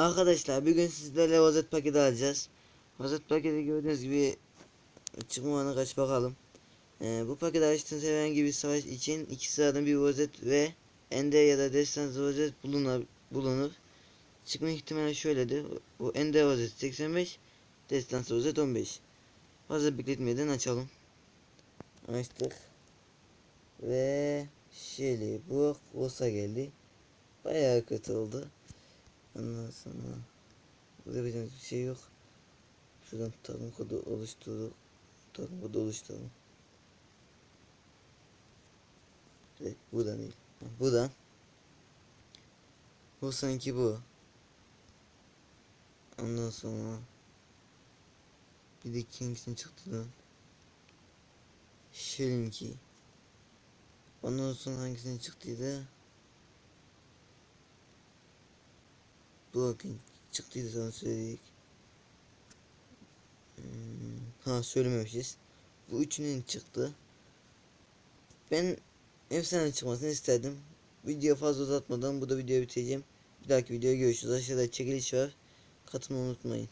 Arkadaşlar bugün sizlerle vazet paketi alacağız. Vazet paketi gördüğünüz gibi çıkmalarına kaç bakalım. Ee, bu paketi açtığınız herhangi bir savaş için iki sıradan bir vazet ve ender ya da destansı vazet bulunur. bulunur. Çıkma ihtimali şöyledir. Bu ender vazet 85, destansı vazet 15. Fazla bekletmeden açalım. Açtık. Ve şöyle bu olsa geldi. Bayağı kötü oldu. Ondan sonra burada yapacağımız bir şey yok. Şuradan tarım kodu oluşturduk. Tarım kodu oluşturalım. Evet, buradan değil. Buradan. Bu sanki bu. Ondan sonra bir de Kings'in çıktı da. Şirinki. Ondan sonra hangisinin çıktıydı? Bakın çıktıydı sana söyledik. Hmm, ha söylememişiz. Bu üçünün çıktı. Ben efsane çıkmasını isterdim. Video fazla uzatmadan bu da videoyu bitireceğim. Bir dahaki videoya görüşürüz. Aşağıda çekiliş var. Katılmayı unutmayın.